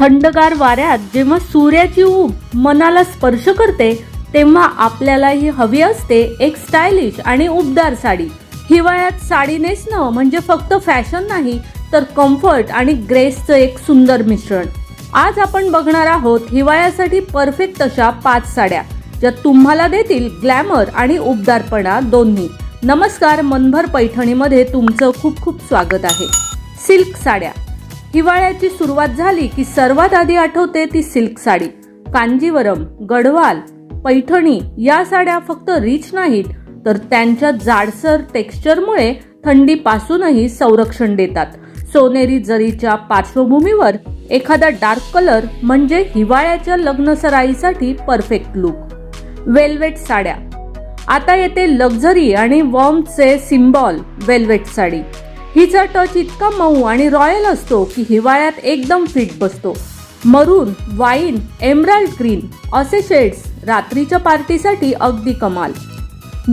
थंडगार वाऱ्यात जेव्हा सूर्याची ऊब मनाला स्पर्श करते तेव्हा आपल्यालाही हवी असते एक स्टायलिश आणि उबदार साडी. हिवाळ्यात साडी नेसणं म्हणजे फक्त फॅशन नाही तर कम्फर्ट आणि ग्रेसचं एक सुंदर मिश्रण. आज आपण बघणार आहोत हिवाळ्यासाठी परफेक्ट अशा पाच साड्या ज्या तुम्हाला देतील ग्लॅमर आणि उबदारपणा दोन्ही. नमस्कार मनभर पैठणीमध्ये तुमचं खूप खूप स्वागत आहे. सिल्क साड्या. हिवाळ्याची सुरुवात झाली की सर्वात आधी आठवते ती सिल्क साडी. कांजीवरम गढवाल पैठणी या साड्या फक्त रिच नाहीत तर त्यांच्या जाडसर टेक्स्चरमुळे थंडीपासूनही संरक्षण देतात. सोनेरी जरीच्या पार्श्वभूमीवर एखादा डार्क कलर म्हणजे हिवाळ्याच्या लग्नसराईसाठी परफेक्ट लुक. वेल्वेट साड्या. आता येते लक्झरी आणि वॉर्मचे सिम्बॉल वेल्वेट साडी. हिचा टच इतका मऊ आणि रॉयल असतो की हिवाळ्यात एकदम फिट बसतो. मरून वाईन एमराल्ड ग्रीन असे शेड्स रात्रीच्या पार्टीसाठी अगदी कमाल.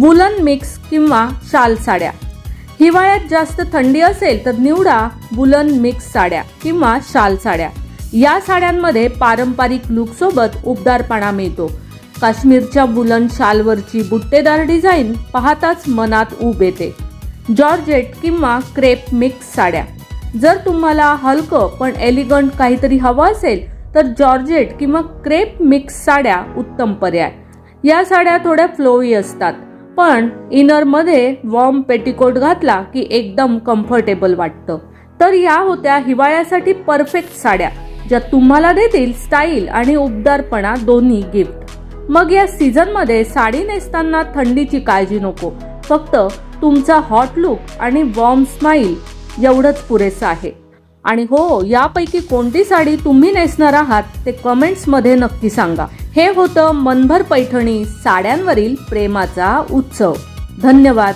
वुलन मिक्स किंवा शाल साड्या. हिवाळ्यात जास्त थंडी असेल तर निवडा वुलन मिक्स साड्या किंवा शाल साड्या. या साड्यांमध्ये पारंपरिक लुकसोबत उबदारपणा मिळतो. काश्मीरच्या बुलन शालवरची बुट्टेदार डिझाईन पाहताच मनात ऊब येते. जॉर्जेट किंवा क्रेप मिक्स साड्या. जर तुम्हाला हलकं पण एलिगंट काहीतरी हवं असेल तर जॉर्जेट किंवा क्रेप मिक्स साड्या उत्तम पर्याय. या साड्या थोड्या फ्लोई असतात पण इनरमध्ये वॉर्म पेटिकोट घातला की एकदम कम्फर्टेबल वाटतं. तर या होत्या हिवाळ्यासाठी परफेक्ट साड्या ज्या तुम्हाला देतील स्टाईल आणि उबदारपणा दोन्ही गिफ्ट मग या सीझनमध्ये साडी नेसताना थंडीची काळजी नको फक्त तुमचा हॉट लुक आणि वॉर्म स्माईल एवढंच पुरेसं आहे. आणि हो यापैकी कोणती साडी तुम्ही नेसणार आहात ते कमेंट्समध्ये नक्की सांगा. हे होतं मनभर पैठणी साड्यांवरील प्रेमाचा उत्सव. धन्यवाद.